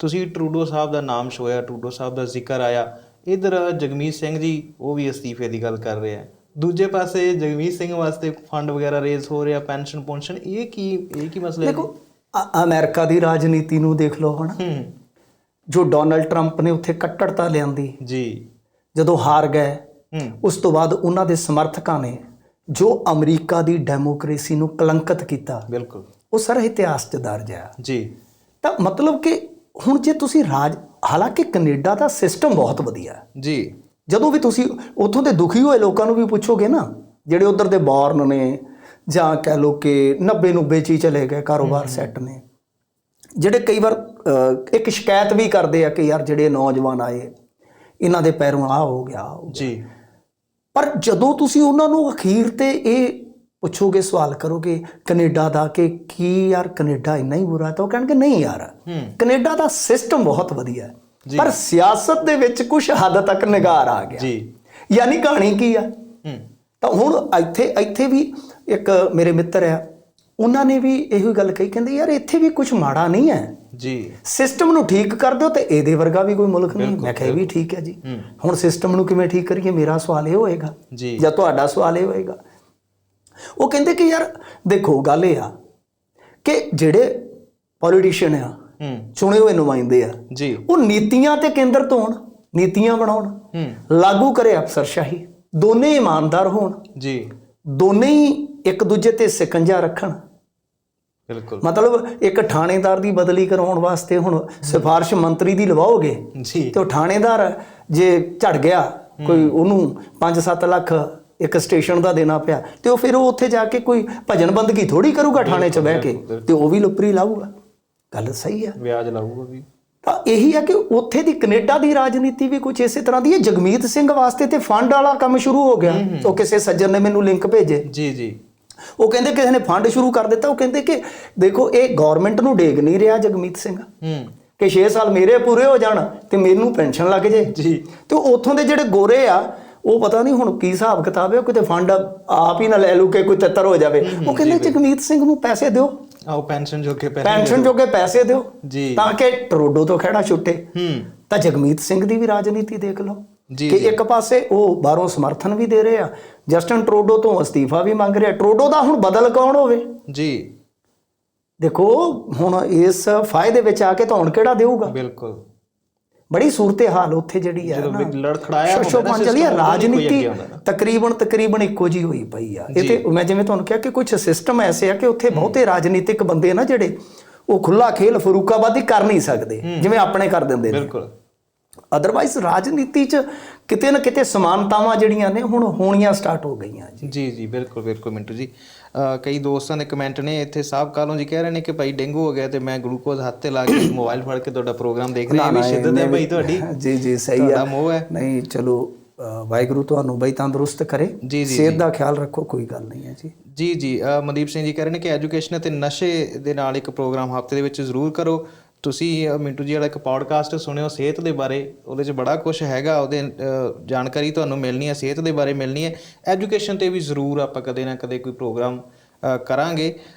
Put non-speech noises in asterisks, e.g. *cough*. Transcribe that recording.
ਤੁਸੀਂ ਟਰੂਡੋ ਸਾਹਿਬ ਦਾ ਨਾਮ ਛੋਇਆ ਟਰੂਡੋ ਸਾਹਿਬ ਦਾ ਜ਼ਿਕਰ ਆਇਆ। ਇਧਰ ਜਗਮੀਤ ਸਿੰਘ ਜੀ ਉਹ ਵੀ ਅਸਤੀਫੇ ਦੀ ਗੱਲ ਕਰ ਰਹੇ ਆ। ਦੂਜੇ ਪਾਸੇ ਜਗਮੀਤ ਸਿੰਘ ਵਾਸਤੇ ਫੰਡ ਵਗੈਰਾ ਰੇਜ਼ ਹੋ ਰਿਹਾ ਪੈਨਸ਼ਨ ਪੋਨਸ਼ਨ ਇਹ ਕੀ ਇਹ ਕੀ ਮਸਲਾ ਹੈ ਦੇਖੋ ਅਮਰੀਕਾ ਦੀ ਰਾਜਨੀਤੀ ਨੂੰ ਦੇਖ ਲਓ ਹੁਣ ਹੂੰ। ਜੋ ਡੋਨਲਡ ਟਰੰਪ ਨੇ ਉੱਥੇ ਕੱਟੜਤਾ ਲਿਆਂਦੀ ਜੀ। ਜਦੋਂ ਹਾਰ ਗਏ ਹੂੰ। ਉਸ ਤੋਂ ਬਾਅਦ ਉਹਨਾਂ ਦੇ ਸਮਰਥਕਾਂ ਨੇ ਜੋ ਅਮਰੀਕਾ ਦੀ ਡੈਮੋਕ੍ਰੇਸੀ ਨੂੰ ਕਲੰਕਿਤ ਕੀਤਾ ਬਿਲਕੁਲ। ਉਹ ਸਾਰਾ ਇਤਿਹਾਸ 'ਚ ਦਰਜ ਹੈ ਜੀ। ਤਾਂ ਮਤਲਬ ਕਿ ਹੁਣ ਜੇ ਤੁਸੀਂ ਰਾਜ ਹਾਲਾਂਕਿ ਕੈਨੇਡਾ ਦਾ ਸਿਸਟਮ ਬਹੁਤ ਵਧੀਆ ਹੈ। ਜੀ। ਜਦੋਂ ਵੀ ਤੁਸੀਂ ਉੱਥੋਂ ਦੇ ਦੁਖੀ ਹੋਏ ਲੋਕਾਂ ਨੂੰ ਵੀ ਪੁੱਛੋਗੇ ਨਾ ਜਿਹੜੇ ਉਧਰ ਦੇ ਬੌਰਨ ਨੇ ਜਾਂ ਕਹਿ ਲੋ ਕਿ 90 90 ਚ ਹੀ ਚਲੇ ਗਏ ਕਾਰੋਬਾਰ ਸੈੱਟ ਨੇ। ਜਿਹੜੇ ਕਈ ਵਾਰ ਇੱਕ ਸ਼ਿਕਾਇਤ ਵੀ ਕਰਦੇ ਆ ਕਿ ਯਾਰ ਜਿਹੜੇ ਨੌਜਵਾਨ ਆਏ ਇਹਨਾਂ ਦੇ ਪੈਰੋਂ ਆ ਹੋ ਗਿਆ। ਜੀ। ਪਰ ਜਦੋਂ ਤੁਸੀਂ ਉਹਨਾਂ ਨੂੰ ਅਖੀਰ ਤੇ ਇਹ ਪੁੱਛੋਗੇ ਸਵਾਲ ਕਰੋਗੇ ਕੈਨੇਡਾ ਦਾ ਕਿ ਕੀ ਯਾਰ ਕੈਨੇਡਾ ਇੰਨਾ ਹੀ ਬੁਰਾ ਤਾਂ ਉਹ ਕਹਿਣਗੇ ਨਹੀਂ ਯਾਰ। ਕੈਨੇਡਾ ਦਾ ਸਿਸਟਮ ਬਹੁਤ ਵਧੀਆ ਹੈ। ਪਰ ਸਿਆਸਤ ਦੇ ਵਿੱਚ ਕੁਝ ਹੱਦ ਤੱਕ ਨਿਗਾਰ ਆ ਗਿਆ। ਜੀ। ਯਾਨੀ ਕਹਾਣੀ ਕੀ ਆ? ਤਾਂ ਹੁਣ ਇੱਥੇ ਇੱਥੇ ਵੀ ਇੱਕ ਮੇਰੇ ਮਿੱਤਰ ਆ ਉਹਨਾਂ ਨੇ ਵੀ ਇਹੋ ਗੱਲ ਕਹੀ ਕਹਿੰਦੇ ਯਾਰ ਇੱਥੇ ਵੀ ਕੁਝ ਮਾੜਾ ਨਹੀਂ ਹੈ। ਜੀ। ਸਿਸਟਮ ਨੂੰ ਠੀਕ ਕਰ ਦਿਓ ਤੇ ਇਹਦੇ ਵਰਗਾ ਵੀ ਕੋਈ ਮੁਲਕ ਨਹੀਂ। ਮੈਂ ਕਿਹਾ ਵੀ ਠੀਕ ਹੈ ਜੀ। ਹੁਣ ਸਿਸਟਮ ਨੂੰ ਕਿਵੇਂ ਠੀਕ ਕਰੀਏ? ਮੇਰਾ ਸਵਾਲ ਇਹ ਹੋਏਗਾ ਜੀ। ਜਾਂ ਤੁਹਾਡਾ ਸਵਾਲ ਇਹ ਹੋਏਗਾ ਉਹ ਕਹਿੰਦੇ ਕਿ ਯਾਰ ਦੇਖੋ ਗੱਲ ਇਹ ਆ ਕਿ ਜਿਹੜੇ ਪੋਲੀਟੀਸ਼ੀਅਨ ਆ ਚੁਣੇ ਹੋਏ ਨੁਮਾਇੰਦੇ ਆ ਜੀ। ਉਹ ਨੀਤੀਆਂ ਤੇ ਕੇਂਦਰਿਤ ਹੋਣ ਨੀਤੀਆਂ ਬਣਾਉਣ ਲਾਗੂ ਕਰੇ ਅਫਸਰਸ਼ਾਹੀ ਦੋਨੇ ਇਮਾਨਦਾਰ ਹੋਣ ਜੀ। ਦੋਨੇ ਹੀ ਇੱਕ ਦੂਜੇ ਤੇ ਸਿਕੰਜਾ ਰੱਖਣ। ਬਿਲਕੁਲ। ਮਤਲਬ ਇੱਕ ਥਾਣੇਦਾਰ ਦੀ ਬਦਲੀ ਕਰਾਉਣ ਵਾਸਤੇ ਹੁਣ ਸਿਫਾਰਿਸ਼ ਮੰਤਰੀ ਦੀ ਲਵਾਓਗੇ ਜੀ। ਤੇ ਉਹ ਥਾਣੇਦਾਰ ਜੇ ਝੜ ਗਿਆ ਕੋਈ ਉਹਨੂੰ 5-7 ਲੱਖ ਇੱਕ ਸਟੇਸ਼ਨ ਦਾ ਦੇਣਾ ਪਿਆ ਤੇ ਉਹ ਫਿਰ ਉਹ ਉੱਥੇ ਜਾ ਕੇ ਕੋਈ ਭਜਨ ਬੰਦਗੀ ਥੋੜੀ ਕਰੂਗਾ ਥਾਣੇ 'ਚ ਬਹਿ ਕੇ ਤੇ ਉਹ ਵੀ ਲੁਪਰੀ ਲਾਊਗਾ। ਗੱਲ ਸਹੀ ਆ। ਵਿਆਜ ਲਾਊਗਾ ਵੀ। ਤਾਂ ਇਹੀ ਹੈ ਕਿ ਉੱਥੇ ਦੀ ਕੈਨੇਡਾ ਦੀ ਰਾਜਨੀਤੀ ਵੀ ਕੁਝ ਇਸੇ ਤਰ੍ਹਾਂ ਦੀ ਹੈ। ਜਗਮੀਤ ਸਿੰਘ ਵਾਸਤੇ ਤੇ ਫੰਡ ਵਾਲਾ ਕੰਮ ਸ਼ੁਰੂ ਹੋ ਗਿਆ। ਉਹ ਕਿਸੇ ਸੱਜਣ ਨੇ ਮੈਨੂੰ ਲਿੰਕ ਭੇਜੇ। ਜੀ ਜੀ। ਉਹ ਕਹਿੰਦੇ ਕਿਸੇ ਨੇ ਫੰਡ ਸ਼ੁਰੂ ਕਰ ਦਿੱਤਾ। ਉਹ ਕਹਿੰਦੇ ਕਿ ਦੇਖੋ ਇਹ ਗਵਰਨਮੈਂਟ ਨੂੰ ਡੇਗ ਨਹੀਂ ਰਿਹਾ ਜਗਮੀਤ ਸਿੰਘ। ਹੂੰ। ਕਿ 6 ਸਾਲ ਮੇਰੇ ਪੂਰੇ ਹੋ ਜਾਣ ਤੇ ਮੈਨੂੰ ਪੈਨਸ਼ਨ ਲੱਗ ਜੇ। ਜੀ। ਤੇ ਉੱਥੋਂ ਦੇ ਜਿਹੜੇ ਗੋਰੇ ਆ ਉਹ ਪਤਾ ਨਹੀਂ ਹੁਣ ਕੀ ਹਿਸਾਬ ਕਿਤਾਬ ਹੈ ਕਿਤੇ ਫੰਡ ਆਪ ਹੀ ਨਾ ਲੈ ਲੂ ਕੇ ਕੋਈ ਤਿੱਤਰ ਹੋ ਜਾਵੇ। ਉਹ ਕਹਿੰਦੇ ਜਗਮੀਤ ਸਿੰਘ ਨੂੰ ਪੈਸੇ ਦਿਓ। ਆਓ ਪੈਨਸ਼ਨ ਜੋ ਕਿ ਪੈਸੇ ਪੈਨਸ਼ਨ ਜੋਗੇ ਪੈਸੇ ਦਿਓ। ਜੀ। ਤਾਂ ਕਿ ਟਰੋਡੋ ਤੋਂ ਖੜਾ ਛੁੱਟੇ। ਹੂੰ। ਤਾਂ ਜਗਮੀਤ ਸਿੰਘ ਦੀ ਵੀ ਰਾਜਨੀਤੀ ਦੇਖ ਲਓ। ਕਿ ਇੱਕ ਪਾਸੇ ਉਹ ਬਾਹਰੋਂ ਸਮਰਥਨ ਵੀ ਦੇ ਰਹੇ ਆ। ਜਸਟਨ ਟਰੋਡੋ ਤੋਂ ਅਸਤੀਫਾ ਵੀ ਮੰਗ ਰਿਹਾ। ਟਰੋਡੋ ਦਾ ਹੁਣ ਬਦਲ ਕੌਣ ਹੋਵੇ? ਜੀ। ਦੇਖੋ ਹੁਣ ਇਸ ਫਾਇਦੇ ਵਿੱਚ ਆ ਕੇ ਤਾਂ ਹੁਣ ਕਿਹੜਾ ਦੇਊਗਾ? ਬਿਲਕੁਲ। ਬੜੀ ਸੂਰਤ ਹਾਲ ਉੱਥੇ ਜਿਹੜੀ ਹੈ ਜਦੋਂ ਲੜਖੜਾਇਆ ਹੁੰਦਾ ਨਾ ਚੱਲੀ ਰਾਜਨੀਤੀ। ਤਕਰੀਬਨ ਤਕਰੀਬਨ ਇੱਕੋ ਜੀ ਹੋਈ ਪਈ ਆ। ਇਹ ਤੇ ਮੈਂ ਜਿਵੇਂ ਤੁਹਾਨੂੰ ਕਿਹਾ ਕਿ ਕੁਝ ਸਿਸਟਮ ਐਸੇ ਆ ਕਿ ਉੱਥੇ ਬਹੁਤੇ ਰਾਜਨੀਤਿਕ ਬੰਦੇ ਨਾ ਜਿਹੜੇ ਉਹ ਖੁੱਲਾ ਖੇਲ ਫਰੂਕਾਬਾਦੀ ਕਰ ਨਹੀਂ ਸਕਦੇ ਜਿਵੇਂ ਆਪਣੇ ਕਰ ਦਿੰਦੇ ਨੇ। ਬਿਲਕੁਲ। ਅਦਰਵਾਈਜ਼ ਰਾਜਨੀਤੀ 'ਚ ਕਿਤੇ ਨਾ ਕਿਤੇ ਸਮਾਨਤਾਵਾਂ ਜਿਹੜੀਆਂ ਨੇ ਹੁਣ ਹੋਣੀਆਂ ਸਟਾਰਟ ਹੋ ਗਈਆਂ ਜੀ। ਜੀ ਜੀ ਬਿਲਕੁਲ ਬਿਲਕੁਲ ਮਿੰਟੂ ਜੀ। ਕਈ ਦੋਸਤਾਂ ਦੇ ਕਮੈਂਟ ਨੇ ਇੱਥੇ ਸਾਹਿਬ ਕਾਲੋਂ ਜੀ ਕਹਿ ਰਹੇ ਨੇ ਕਿ ਭਾਈ ਡੇਂਗੂ ਹੋ ਗਿਆ ਤੇ ਮੈਂ ਗਲੂਕੋਜ਼ ਹੱਥ ਤੇ ਲਾ ਕੇ *coughs* ਮੋਬਾਈਲ ਫੜ ਕੇ ਤੁਹਾਡਾ ਪ੍ਰੋਗਰਾਮ ਦੇਖ ਰਿਹਾ ਇਹ ਵੀ ਸ਼ਿੱਦਤ ਹੈ ਭਾਈ ਤੁਹਾਡੀ? *laughs* ਜੀ ਜੀ ਸਹੀ ਤੁਹਾਡਾ ਆ ਮੋਹ ਹੈ? ਨਹੀਂ ਚਲੋ ਵਾਹਿਗੁਰੂ ਤੁਹਾਨੂੰ ਬਈ ਤੰਦਰੁਸਤ ਕਰੇ। ਜੀ, ਜੀ, ਸਿਹਤ ਦਾ ਖਿਆਲ ਰੱਖੋ ਕੋਈ ਗੱਲ ਨਹੀਂ ਹੈ ਜੀ। ਜੀ ਜੀ ਮਨਦੀਪ ਸਿੰਘ ਜੀ ਕਹਿ ਰਹੇ ਨੇ ਕਿ ਐਜੂਕੇਸ਼ਨ ਅਤੇ ਨਸ਼ੇ ਦੇ ਨਾਲ ਇੱਕ ਪ੍ਰੋਗਰਾਮ ਹਫ਼ਤੇ ਦੇ ਵਿੱਚ ਜ਼ਰੂਰ ਕਰੋ। ਤੁਸੀਂ ਮਿੰਟੂ ਜੀ ਵਾਲਾ ਇੱਕ ਪੌਡਕਾਸਟ ਸੁਣਿਓ, ਸਿਹਤ ਦੇ ਬਾਰੇ। ਉਹਦੇ 'ਚ ਬੜਾ ਕੁਝ ਹੈਗਾ, ਉਹਦੇ ਜਾਣਕਾਰੀ ਤੁਹਾਨੂੰ ਮਿਲਣੀ ਹੈ, ਸਿਹਤ ਦੇ ਬਾਰੇ ਮਿਲਣੀ ਹੈ। ਐਜੂਕੇਸ਼ਨ ਤੇ ਵੀ ਜ਼ਰੂਰ ਆਪਾਂ ਕਦੇ ਨਾ ਕਦੇ ਕੋਈ ਪ੍ਰੋਗਰਾਮ ਕਰਾਂਗੇ।